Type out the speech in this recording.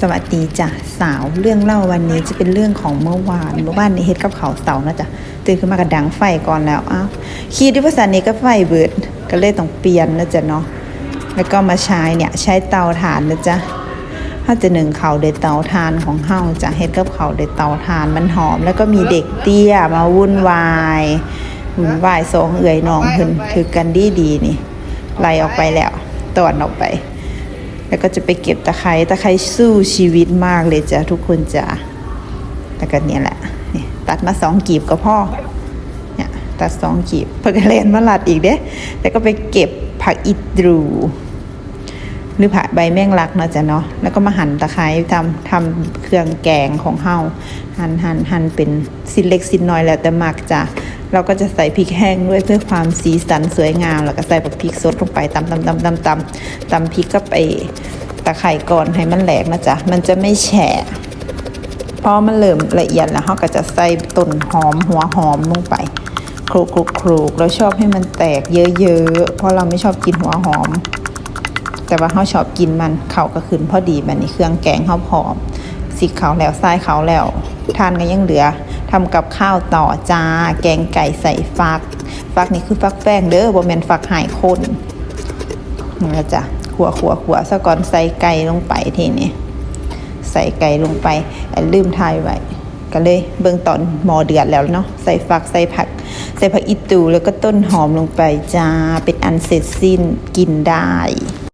สวัสดีจ้ะสาวเรื่องเล่าวันนี้จะเป็นเรื่องของเมื่อวานเมื่อวานนี้เฮ็ดกับเขาเสานะจ๊ะตื่นขึ้นมากับดังไฟก่อนแล้วอ้าวคิดที่ภาษานี้ก็ไฟเบิดก็เลยต้องเปลี่ยนนะจ๊ะเนาะแล้วก็มาใช้เนี่ยใช้เตาถ่านนะจ๊ะถ้าจะหนึ่งเขาวโดยเตาถ่านของเฮาจะเฮ็ดกับเขาวโดยเตาถ่านมันหอม แล้วก็มีเด็กเตี้ยมาวุ่นวายวุ่นวายสองเอื่อยน้องเพิ่นถือกันดีดีนี่ไล่ออกไปแล้วตอนออกไป แล้วก็จะไปเก็บตะไคร้ตะไคร้สู้ชีวิตมากเลยจ้ะทุกคนจ้ะแล้วก็เนี่ยแหละนี่ตัดมาสองกีบก็พ่อเนี่ยตัดสองกีบเพื่อกเลนมาลัดอีกเด้แล้วก็ไปเก็บผักอิตรู หรือผักใบแมงลักเนาะจ้ะเนาะแล้วก็มาหั่นตะไคร้ทำทำเครื่องแกงของเฮาหั่นหั่นหั่นเป็นสิ้นเล็กสิ้นน้อยแล้วแต่มักจ้ะ เราก็จะใส่พริกแห้งด้วยเพื่อความสีสันสวยงาม แล้วก็ใส่ผักพริกสดลงไปตำตำตำตำตำตำพริกก็ไปตะไคร้ก่อนให้มันแหลกนะจ๊ะ มันจะไม่แฉะพอมันเริ่มละเอียดแล้วเราก็จะใส่ต้นหอมหัวหอมลงไปครกครกครกเราชอบให้มันแตกเยอะๆ เพราะเราไม่ชอบกินหัวหอม แต่ว่าเขาชอบกินมันเขาก็ขึ้นพอดีแบบนี้เครื่องแกงเขาพร้อมสีขาวแล้วทรายขาวแล้วทานกันยังเหลือ ทำกับข้าวต่อจ้า แกงไก่ใส่ฟัก ฟักนี่คือฟักแป้งเด้อบ่แม่นฟักหายคนนะจ้ะขัวขัวขัวซะก่อนใส่ไก่ลงไปทีนี้ใส่ไก่ลงไปลืมทายไว้ก็เลยเบิ่งตอนหมอเดือดแล้วเนาะใส่ฟักใส่ผัก ใส่ผักอีตูแล้วก็ต้นหอมลงไปจ้าเป็นอันเสร็จสิ้นกินได้